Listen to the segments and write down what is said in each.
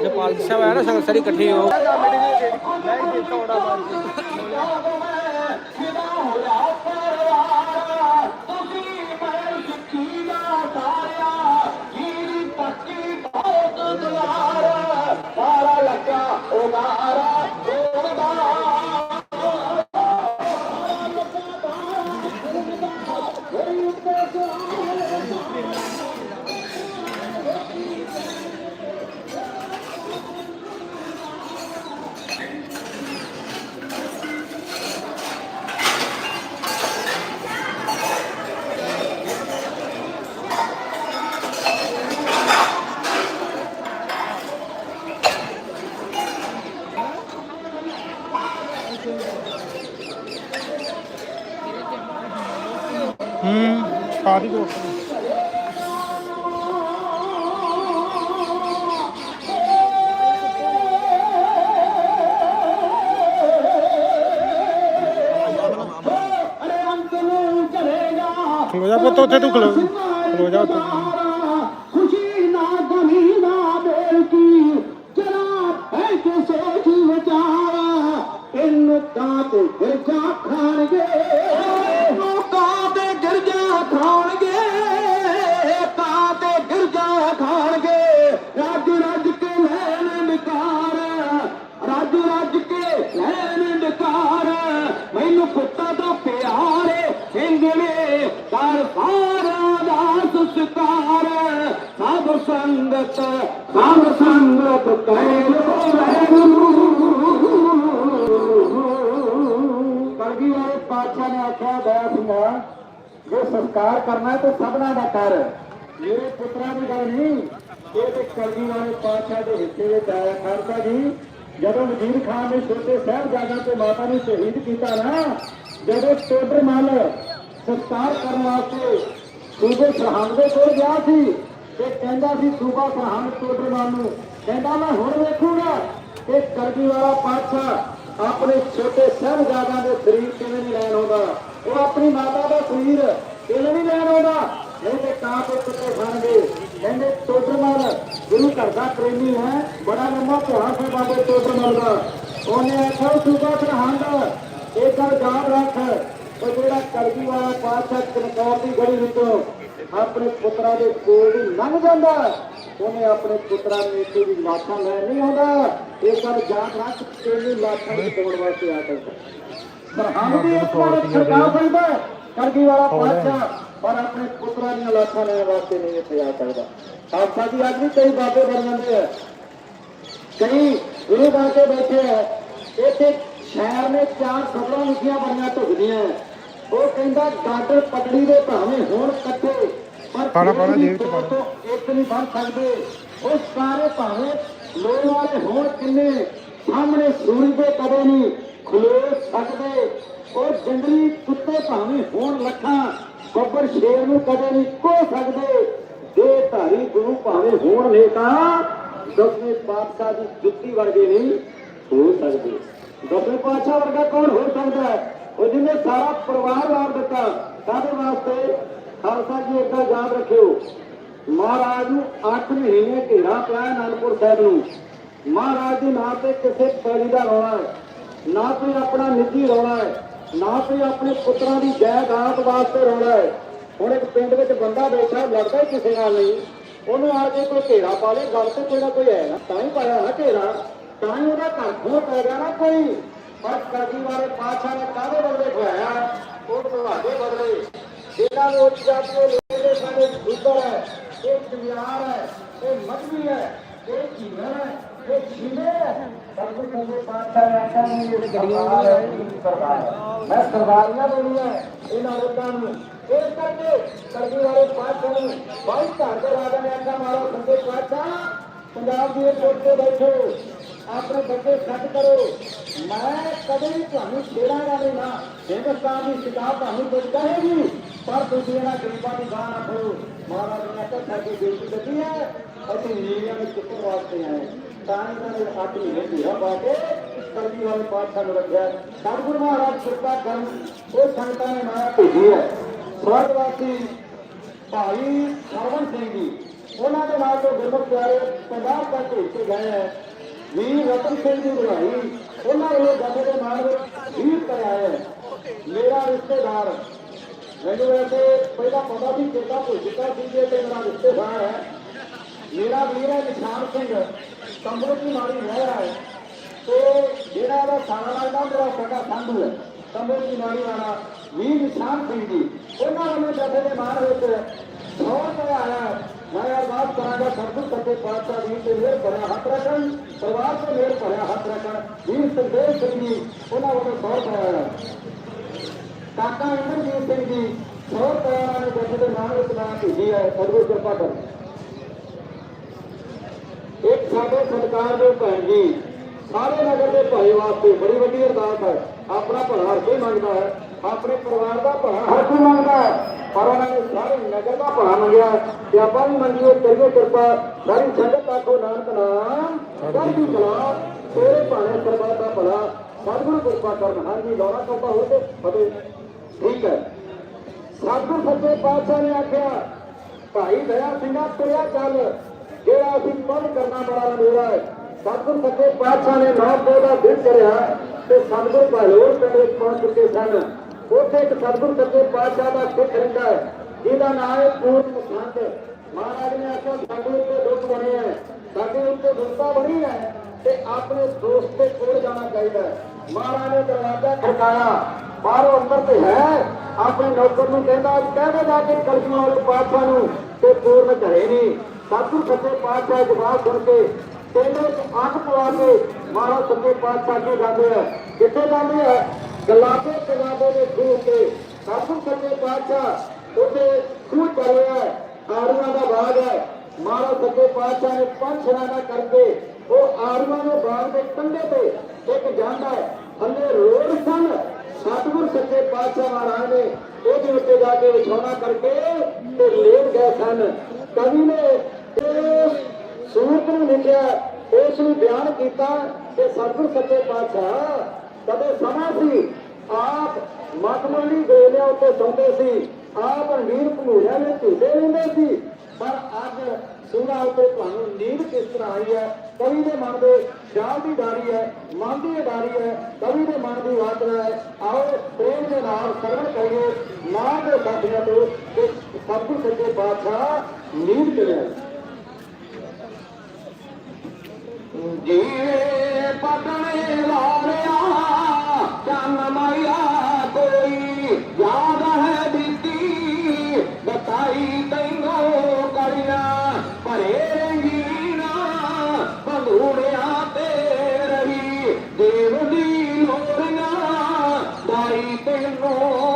ਜੇ ਪਾਲਕੀ ਸਾਹਿਬ ਆਇਆ ਨਾ ਸੰਗਤ ਸਾਰੀ ਇਕੱਠੀ ਹੋ। ਹੂੰ ਸਾਰੀ ਦੋ ਖਲੋ ਜਾ ਪੁੱਤ, ਉੱਥੇ ਤੂੰ ਖਲੋ। ਖਲੋ ਜਾ ਉੱਥੇ। ਖੁਸ਼ੀ ਨਾ ਗਮੀ ਨਾ ਬੇਲਕੀ, ਜਰਾ ਹੈ ਕਿ ਸੋਚ ਵਿਚਾਰ। ਇਨ ਕਾਂ ਤੇ ਗਿਰਜਾ ਖਾਣਗੇ ਇਹਨੂੰ ਕਾਂ ਤੇ ਗਿਰਜਾ ਖਾਣਗੇ ਕਾਂ ਤੇ ਗਿਰਜਾ ਖਾਣਗੇ। ਰੱਜ ਰੱਜ ਕੇ ਲੈਣ ਨਿਕਾਰ, ਰੱਜ ਰੱਜ ਕੇ ਲੈਣ ਨਿਕਾਰ। ਮੈਨੂੰ ਪੁੱਤਾਂ ਦਾ ਪਿਆਰ ਸਿੰਗਲੇ ਕਰ ਸਾਰਾ ਦਾ ਸੁਸਕਾਰ। ਸਭ ਸੰਗਤ ਸਭ ਸੰਗਤ ਕਹਿ ਪਾਤਸ਼ਾਹ ਨੇ ਆਖਿਆ ਜੇ ਸੰਸਕਾਰ ਕਰਨਾ ਹੈ ਤਾਂ ਸਭਨਾ ਦਾ ਕਰ। ਮੇਰੇ ਪੁੱਤਰਾਂ ਦੀ ਗੱਲ ਨਹੀਂ, ਇਹ ਤੇ ਕਲਗੀ ਵਾਲੇ ਪਾਤਸ਼ਾਹ ਦੇ ਹਿੱਸੇ ਵਿੱਚ ਆਇਆ ਖਾਲਸਾ ਜੀ। ਜਦੋਂ ਵਜ਼ੀਰ ਖਾਨ ਨੇ ਛੋਟੇ ਸਾਹਿਬਜ਼ਾਦਾ ਤੇ ਮਾਤਾ ਨੂੰ ਸ਼ਹੀਦ ਕੀਤਾ ਨਾ, ਜਦੋਂ ਟੋਡਰ ਮੱਲ ਸੰਸਕਾਰ ਕਰਨ ਵਾਸਤੇ ਸੂਬੇ ਸਰਹੰਦ ਦੇ ਕੋਲ ਗਿਆ ਸੀ, ਤੇ ਕਹਿੰਦਾ ਸੀ ਸੂਬਾ ਸਰਹੰਦ ਟੋਡਰ ਮੱਲ ਨੂੰ, ਕਹਿੰਦਾ ਮੈਂ ਹੁਣ ਵੇਖੂਗਾ ਕਿ ਕਲਗੀ ਵਾਲਾ ਪਾਤਸ਼ਾਹ ਆਪਣੇ ਛੋਟੇ ਸਾਹਿਬਜ਼ਾਦਿਆਂ ਦੇ ਸਰੀਰ ਕਿਵੇਂ ਨਹੀਂ ਲੈਣ ਆਉਂਦਾ। ਉਹ ਆਪਣੀ ਮਾਤਾ ਦਾ ਸਰੀਰ ਕਿਵੇਂ ਨਹੀਂ ਲੈਣ ਆਉਂਦਾ। ਨਹੀਂ ਤੇ ਕਾਂ ਤੇ ਕੁੱਤੇ ਖਾਣਗੇ ਕਹਿੰਦੇ ਟੋਡਰਮਲ ਗੁਰੂ ਘਰ ਦਾ ਪ੍ਰੇਮੀ ਹੈ, ਬੜਾ ਲੰਮਾ ਇਤਿਹਾਸ ਹੈ ਬਾਬੇ ਟੋਡਰਮਲ ਦਾ। ਉਹਨੇ ਆਖਿਆ ਸੂਬਾ ਸਰਹੰਦ ਇਹ ਗੱਲ ਯਾਦ ਰੱਖ। ਉਹ ਜਿਹੜਾ ਕਰਦੀ ਵਾਲਾ ਪਾਤਸ਼ਾਹ ਚਮਕੌਰ ਦੀ ਗਲੀ ਵਿੱਚੋਂ ਆਪਣੇ ਪੁੱਤਰਾਂ ਦੇ ਕੋਲ ਦੀ ਲੰਘ ਜਾਂਦਾ ਉਹਨੇ ਆਪਣੇ ਪੁੱਤਰਾਂ ਨੂੰ ਇੱਥੇ ਵੀ ਲਾਸ਼ਾਂ ਲੈ ਨਹੀਂ ਆਉਂਦਾ। ਇਹ ਗੱਲ ਯਾਦ ਰੱਖ ਤੇਰੀ ਲਾਸ਼ਾਂ ਨੂੰ ਤੋੜ ਵਾਸਤੇ ਆ ਸਕਦਾ ਸਰਹੰਦ ਦੀ ਇੱਕ ਵਾਰ ਸਰਕਾਰ ਬੰਦਾ ਕਰਗੀ ਵਾਲਾ ਪਾਤਸ਼ਾਹ ਪਰ ਆਪਣੇ ਪੁੱਤਰਾਂ ਦੀਆਂ ਲਾਸ਼ਾਂ ਲੈਣ ਵਾਸਤੇ ਨਹੀਂ ਇੱਥੇ ਆ ਸਕਦਾ। ਖਾਲਸਾ ਜੀ ਅੱਜ ਵੀ ਕਈ ਬਾਬੇ ਬਣ ਜਾਂਦੇ ਆ। ਕਈ ਗੁਰੂ ਬਣ ਕੇ ਬੈਠੇ ਆ। ਇੱਥੇ ਸ਼ਹਿਰ ਨੇ ਚਾਰ ਖਬਰਾਂ ਲਿਖੀਆਂ ਬਣੀਆਂ ਢੁਕਦੀਆਂ ਉਹ ਕਹਿੰਦਾ ਗਾਡਰ ਪਟੜੀ ਦੇ ਭਾਵੇਂ ਹੋਣ ਇਕੱਠੇ ਪਰ ਪਾਉਣਾ, ਵੀ ਜੇਬ 'ਚ। ਤੋਂ ਇੱਕ ਨਹੀਂ ਬਣ ਸਕਦੇ। ਉਹ ਸਾਰੇ ਭਾਵੇਂ ਲੋੜ ਵਾਲੇ ਹੋਣ ਕਿੰਨੇ ਸਾਹਮਣੇ ਸੂਰਜ ਦੇ ਕਦੇ ਨਹੀਂ। ਖਲੋ ਸਕਦੇ ਉਹ ਜੰਗਲੀ ਕੁੱਤੇ ਭਾਵੇਂ ਹੋਣ ਲੱਖਾਂ, ਬੱਬਰ ਸ਼ੇਰ ਨੂੰ ਕਦੇ ਨਹੀਂ ਕੋ ਸਕਦੇ। ਦੇ ਧਾਰੀ ਗੁਰੂ ਭਾਵੇਂ ਹੋਣ ਨੇਤਾ ਦਸਵੇਂ ਪਾਤਸ਼ਾਹ ਦੀ ਜੁੱਤੀ ਵਰਗੇ ਨਹੀਂ ਹੋ ਸਕਦੇ। ਦਸਵੇਂ ਪਾਤਸ਼ਾਹ ਵਰਗਾ ਕੌਣ ਹੋ ਸਕਦਾ ਹੈ? ਉਹ ਜਿਹਨੇ ਸਾਰਾ ਪਰਿਵਾਰ ਵਾਰ ਦਿੱਤਾ ਕਾਹਦੇ ਵਾਸਤੇ ਖਾਲਸਾ ਜੀ ਏਦਾਂ ਯਾਦ ਰੱਖਿਓ। ਮਹਾਰਾਜ ਨੂੰ 8 ਮਹੀਨੇ ਘੇਰਾ ਪਿਆ ਅਨੰਦਪੁਰ ਸਾਹਿਬ ਨੂੰ। ਮਹਾਰਾਜ ਦੇ ਨਾਂ ਤੇ ਕਿਸੇ ਪੈੜੀ ਦਾ ਰੌਲਾ ਨਾ ਕੋਈ ਆਪਣਾ ਨਿੱਜੀ ਰੌਲਾ ਹੈ, ਨਾ ਕੋਈ ਆਪਣੇ ਪੁੱਤਰਾਂ ਦੀ ਜਾਇਦਾਦ ਵਾਸਤੇ ਰੌਲਾ ਹੈ। ਹੁਣ ਇੱਕ ਪਿੰਡ ਵਿੱਚ ਬੰਦਾ ਬੈਠਾ ਲੜਦਾ ਕਿਸੇ ਨਾਲ ਨਹੀਂ। ਉਹਨੂੰ ਆ ਕੇ ਕੋਈ ਘੇਰਾ ਪਾ ਲੇ, ਗੱਲ ਤੇ ਕੋਈ ਨਾ ਕੋਈ ਹੈ ਨਾ, ਤਾਂ ਹੀ ਪਾਇਆ ਨਾ ਘੇਰਾ। ਤਾਂ ਹੀ ਉਹਦਾ ਘਰ ਖੋਹ ਪੈ ਗਿਆ ਨਾ ਕੋਈ। ਪਰ ਕਰਦੀ ਵਾਲੇ ਪਾਤਸ਼ਾਹ ਨੇ ਕਾਹਦੇ ਬਦਲੇ ਖਵਾਇਆ ਉਹ ਤੁਹਾਡੇ ਬਦਲੇ ਇਹਨਾਂ ਨੂੰ ਉੱਚ ਜਾਤੀ ਦੇ ਸਾਡੇ ਦੁੱਧਰ ਹੈ, ਇਹ ਚਮਿਆਰ ਹੈ, ਇਹ ਮਧਵੀ ਹੈ। ਮੈਂ ਸਰਦਾਰੀਆਂ ਦੇਣੀਆਂ ਇਹਨਾਂ ਲੋਕਾਂ ਨੂੰ। ਇਸ ਕਰਕੇ ਕਰਦੀ ਵਾਲੇ ਪਾਤਸ਼ਾਹ ਨੂੰ ਬਾਈ ਘਰ ਦੇ ਰਾਜਾ ਨੇ ਆਖਿਆ ਮਾਰੋ ਸੰਦੇ ਪਾਤਸ਼ਾਹ ਪੰਜਾਬ ਦੀ ਕੋਟ ਤੇ ਬੈਠੋ ਆਪਣੇ ਬੱਚੇ ਸੱਟ ਕਰੋ ਮੈਂ ਕਦੇ ਤੁਹਾਨੂੰ ਛੇੜਾਂਗਾ ਨਹੀਂ ਨਾ ਹਿੰਦੁਸਤਾਨ ਦੀ ਸਿਕਾਬ ਤੁਹਾਨੂੰ ਕੁਝ ਕਹੇਗੀ ਪਰ ਤੁਸੀਂ ਇਹਨਾਂ ਗਰੀਬਾਂ ਦੀ ਗਾਂ ਨਾ ਖੜੋ ਮਹਾਰਾਜ ਨੇ ਆਖਿਆ ਸਾਡੀ ਬੇਟੀ ਦਿੱਤੀ ਹੈ, ਅਸੀਂ ਨੀਵੀਆਂ ਨੂੰ ਚੁੱਕਣ ਵਾਸਤੇ ਆਏ ਤਾਂ ਇਹਨਾਂ ਨੇ ਅੱਠ ਮਹੀਨੇ ਧੀਰਾ ਪਾ ਕੇ ਕਰਦੀ ਵਾਲੇ ਪਾਤਸ਼ਾਹ ਨੂੰ ਰੱਖਿਆ। ਸਤਿਗੁਰੂ ਮਹਾਰਾਜ, ਕਿਰਪਾ ਕਰਨ, ਉਹ ਸੰਗਤਾਂ ਨੇ ਮਾਇਆ ਭੇਜੀ ਹੈ। ਸਵਰਗਵਾਸੀ ਭਾਈ ਸਰਵਨ ਸਿੰਘ ਜੀ, ਉਹਨਾਂ ਦੇ ਨਾਲ ਤੋਂ ਗੁਰਮੁਖ ਪਿਆਰੇ ਪੰਜਾਬ ਤੱਕ ਭੇਜ ਕੇ ਗਏ ਹੈ, ਵੀਰ ਰਤਨ ਸਿੰਘ ਦੀ ਵਧਾਈ ਉਹਨਾਂ ਵੱਲੋਂ ਜਥੇ ਦੇ ਨਾਲ ਵਿੱਚ ਵੀਰ ਕਰਾਇਆ ਹੈ। ਮੇਰਾ ਰਿਸ਼ਤੇਦਾਰ ਮੈਨੂੰ ਵੈਸੇ ਪਹਿਲਾਂ ਪਤਾ ਸੀ ਚੇਤਾ ਭੁੱਲ ਚੁੱਕਾ ਸੀ ਕਿ ਇਹ ਮੇਰਾ ਰਿਸ਼ਤੇਦਾਰ ਹੈ। ਮੇਰਾ ਵੀਰ ਹੈ ਨਿਸ਼ਾਨ ਸਿੰਘ ਕੰਬਲ ਦੀ ਮਾਰੀ ਰਹਿ ਰਿਹਾ ਹੈ। ਤੇ ਜਿਹੜਾ ਇਹਦਾ ਸਾਰਾ ਲੱਗਦਾ ਮੇਰਾ ਸਾਡਾ ਸੰਧੂ ਹੈ ਕੰਬਲ ਦੀ ਮਾਰੀ ਵਾਲਾ, ਵੀਰ ਨਿਸ਼ਾਨ ਸਿੰਘ ਜੀ। ਉਹਨਾਂ ਵੱਲੋਂ ਜਥੇ ਦੇ ਮਾਰ ਵਿੱਚ ਬਹੁਤ ਮਜ਼ਾ ਆਇਆ ਹੈ। ਮੈਂ ਅਰਦਾਸ ਕਰਾਂਗਾ ਸਰਬਤ ਸੱਚੇ ਪਾਤਸ਼ਾਹ ਵੀਰ ਤੇ ਮੇਰ ਭਰਿਆ ਹੱਥ ਰੱਖਣ, ਪਰਿਵਾਰ ਤੇ ਮੇਰ ਭਰਿਆ ਹੱਥ ਰੱਖਣ। ਵੀਰ ਸੁਖਦੇਵ ਸਿੰਘ ਜੀ, ਉਹਨਾਂ ਵੱਲੋਂ ਸੌ ਕਰਾਇਆ ਕਾਕਾ ਇੰਦਰਜੀਤ ਸਿੰਘ ਜੀ ਸੌ ਕਰਾਇਆ ਨੇ ਜਥੇ ਦੇ ਨਾਮ ਵਿੱਚ ਨਾਮ ਭੇਜੀ ਹੈ ਸਤਿਗੁਰ ਕਿਰਪਾ ਕਰ ਇੱਕ ਸਾਡੇ ਸਰਕਾਰ ਦੇ ਭੈਣ ਜੀ ਸਾਰੇ ਨਗਰ ਦੇ ਭਾਈ ਵਾਸਤੇ ਬੜੀ ਵੱਡੀ ਅਰਦਾਸ ਹੈ ਆਪਣਾ ਭਲਾ ਹਰ ਕੋਈ ਮੰਗਦਾ ਹੈ ਆਪਣੇ ਪਰਿਵਾਰ ਦਾ ਭਲਾ ਹਰ ਕੋਈ ਮੰਗਦਾ ਹੈ ਪਰ ਉਹਨਾਂ ਨੇ ਸਾਰੇ ਨਗਰ ਦਾ ਭਲਾ ਮੰਗਿਆ ਤੇ ਆਪਾਂ ਵੀ ਮੰਗੀਏ ਕਰੀਏ ਕਿਰਪਾ ਸਾਰੀ ਸੰਗਤ ਆਖੋ ਨਾਨਕ ਨਾਮ ਚੜ੍ਹਦੀ ਕਲਾ ਤੇਰੇ ਭਾਣੇ ਸਰਬੱਤ ਦਾ ਭਲਾ ਸਤਿਗੁਰੂ ਕਿਰਪਾ ਕਰਨ ਹਾਂਜੀ ਲੋਰਾ ਕਰਦਾ ਹੋ ਫਤਿਹ ਠੀਕ ਹੈ। ਸਤਿਗੁਰ ਸੱਚੇ ਪਾਤਸ਼ਾਹ ਨੇ ਆਖਿਆ, ਭਾਈ ਦਇਆ ਸਿੰਘਾ ਤੁਰਿਆ ਚੱਲ। ਜਿਹੜਾ ਅਸੀਂ ਪੜ ਕਰਨਾ ਬੜਾ ਮੇਰਾ ਹੈ। ਸਤਿਗੁਰ ਸੱਚੇ ਪਾਤਸ਼ਾਹ ਨੇ ਨੌ ਦਾ ਦਿਨ ਚੜਿਆ ਤੇ ਸਤਿਗੁਰ ਭਾਲੋਰ ਪਿੰਡ ਪਹੁੰਚ ਚੁੱਕੇ ਸਨ। ਉੱਥੇ ਇੱਕ ਸਤਿਗੁਰ ਸੱਚੇ ਪਾਤਸ਼ਾਹ ਦਾ ਸਿੱਖ ਰਹਿੰਦਾ ਹੈ, ਜਿਹਦਾ ਨਾਮ ਹੈ ਪੂਰਨ ਮੁਖੰਦ ਮਹਾਰਾਜ ਨੇ ਆਖਿਆ, ਸਾਡੇ ਉੱਤੇ ਦੁੱਖ ਬਣੇ ਹੈ। ਸਾਡੇ ਉੱਤੇ ਦੁੱਖਤਾ ਬਣੀ ਹੈ ਤੇ ਆਪਣੇ ਦੋਸਤ ਦੇ ਕੋਲ ਜਾਣਾ ਚਾਹੀਦਾ ਹੈ। ਮਹਾਰਾਜ ਨੇ ਦਰਵਾਜ਼ਾ ਖੜਕਾਇਆ। ਬਾਹਰੋਂ ਅੰਦਰ ਤੇ ਹੈ। ਆਪਣੇ ਨੌਕਰ ਨੂੰ ਕਹਿੰਦਾ, ਕਹਿੰਦੇ ਜਾ ਕੇ ਕਲਗੀਆਂ ਵਾਲੇ ਪਾਤਸ਼ਾਹ ਨੂੰ ਤੇ ਪੂਰਨ ਘਰੇ ਨਹੀਂ ਸਤਿਗੁਰ ਸੱਚੇ ਪਾਤਸ਼ਾਹ ਜਵਾਬ ਸੁਣ ਕੇ ਤੇਨੇ ਅੱਖ ਪਵਾ ਕੇ ਮਹਾਰਾਜ ਸੱਚੇ ਪਾਤਸ਼ਾਹ ਕੀ ਜਾਂਦੇ ਆ। ਕਿੱਥੇ ਜਾਂਦੇ ਆ? ਗਲਾਬੇ ਗਲਾਬੇ ਦੇ ਖੂਹ ਤੇ ਸਤਿਗੁਰ ਸੱਚੇ ਪਾਤਸ਼ਾਹ ਉਹਦੇ ਖੂਹ ਚੱਲਿਆ ਆੜੂਆਂ ਦਾ ਬਾਗ ਹੈ। ਮਹਾਰਾਜ ਸੱਚੇ ਪਾਤਸ਼ਾਹ ਨੇ ਪੰਜ ਸ਼ਰਾਨਾ ਕਰਕੇ ਉਹ ਆੜੂਆਂ ਦੇ ਬਾਗ ਦੇ ਕੰਢੇ ਤੇ ਇੱਕ ਜਾਂਦਾ ਹੈ। ਥੱਲੇ ਰੋਡ ਸਨ। ਸਤਿਗੁਰ ਸੱਚੇ ਪਾਤਸ਼ਾਹ ਮਹਾਰਾਜ ਨੇ ਉਹਦੇ ਉੱਤੇ ਜਾ ਕੇ ਵਿਛਾਉਣਾ ਕਰਕੇ ਤੇ ਲੇਟ ਗਏ ਸਨ। ਕਵੀ ਨੇ ਇਸ ਨੂੰ ਲਿਖਿਆ, ਉਸ ਨੂੰ ਬਿਆਨ ਕੀਤਾ ਕਿ ਸਤਿਗੁਰ ਸੱਚੇ ਪਾਤਸ਼ਾਹ, ਕਦੇ ਸਮਾਂ ਸੀ, ਆਪ ਮਖਮਲੀ ਗੋਲਿਆਂ ਉੱਤੇ ਸੌਂਦੇ ਸੀ, ਆਪ ਰਣਵੀਰ ਭਮੂਰਿਆਂ ਦੇ ਝੂਟੇ ਲੈਂਦੇ ਸੀ ਪਰ ਅੱਜ ਸੂਰਾ ਉੱਤੇ ਤੁਹਾਨੂੰ ਨੀਂਦ ਕਿਸ ਤਰ੍ਹਾਂ ਆਈ ਹੈ? ਕਵੀ ਦੇ ਮਨ ਦੇ ਖਿਆਲ ਦੀ ਡਾਰੀ ਹੈ, ਮਨ ਦੀ ਡਾਰੀ ਹੈ, ਕਵੀ ਦੇ ਮਨ ਦੀ ਵਾਚਨਾ ਹੈ। ਆਓ ਪ੍ਰੇਮ ਦੇ ਨਾਲ ਸਰਵਣ ਕਰੀਏ। ਮਾਂ ਦੇ ਸਾਥੀਆਂ ਤੋਂ ਕਿ ਸਤਿਗੁਰ ਸੱਚੇ ਪਾਤਸ਼ਾਹ ਨੀਂਦ ਕਰਿਆ ਜੀ ਪਟਣੇ ਵਾਲਿਆ Oh.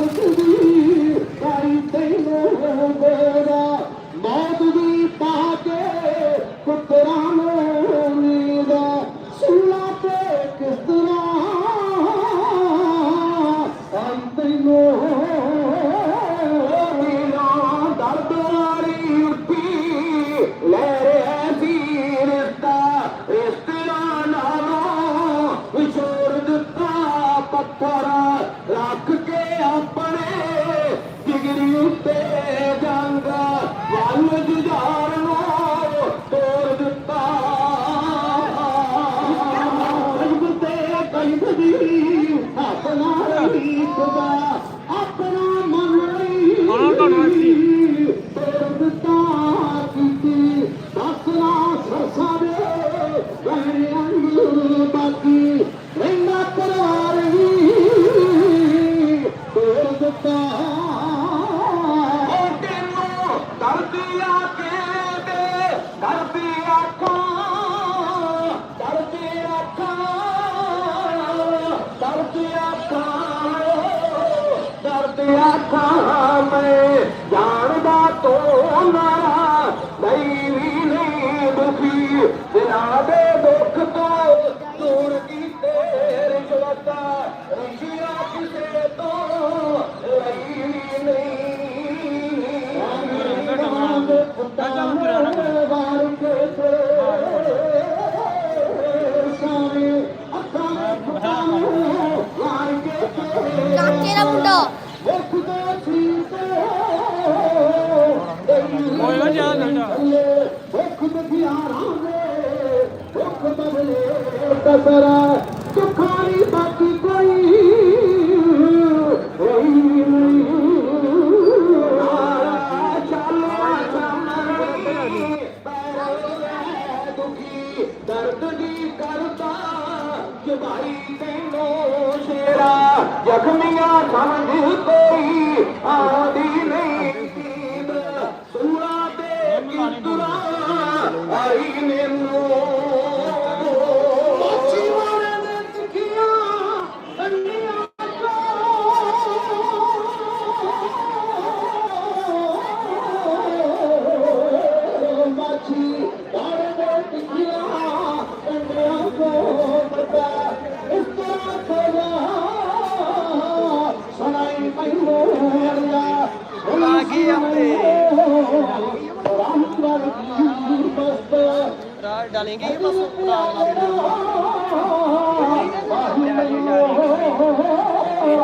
வந்து ਆਖਾਂ ਮੈਂ ਜਾਣਦਾ ਤੂੰ ਨਾ ਨਹੀਂ ਵੀ ਨਹੀਂ ਦੁਖੀ ਦਿਨਾਂ ਦੇ ਦੁੱਖ ਤੋਂ ਦੂਰ ਕੀਤੇ ਰਿਸ਼ਵਤਾ ਰਿਸ਼ੀਆ ਕਿਸੇ ਤੋਂ ਲਈ ਨਹੀਂ ਵਾਰ ਕੇ ਤੇ ਸਾਰੇ ਅੱਖਾਂ ਵਾਰ ਕੇ ਤੇ ਕਾਕੇ ਦਾ ਮੁੰਡਾ। ਓਏ ਜਾ ਨਾ ਖੁਦ ਪਿਆਰਾਂ ਦੇ ਦੁੱਖ। ਬਦਲੇ ਕਸਰਾ ਸੁਖਾਰੀ ਬਾਕੀ ਕੋਈ ਦੁਖੀ ਦਰਦ ਦੀ ਕਰਦਾ ਜੁਦਾਈ ਤੈਨੂੰ ਸ਼ੇਰਾ ਜ਼ਖਮੀਆਂ ਸਮਝ ਕੋਈ ਆਦੀ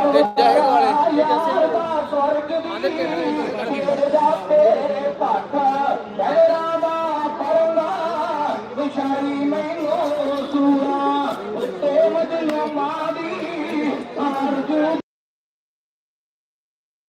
ਤੇ ਜਹਰ ਵਾਲੇ। ਆਂਦੇ ਕਿਹੜੇ ਕਰਦੇ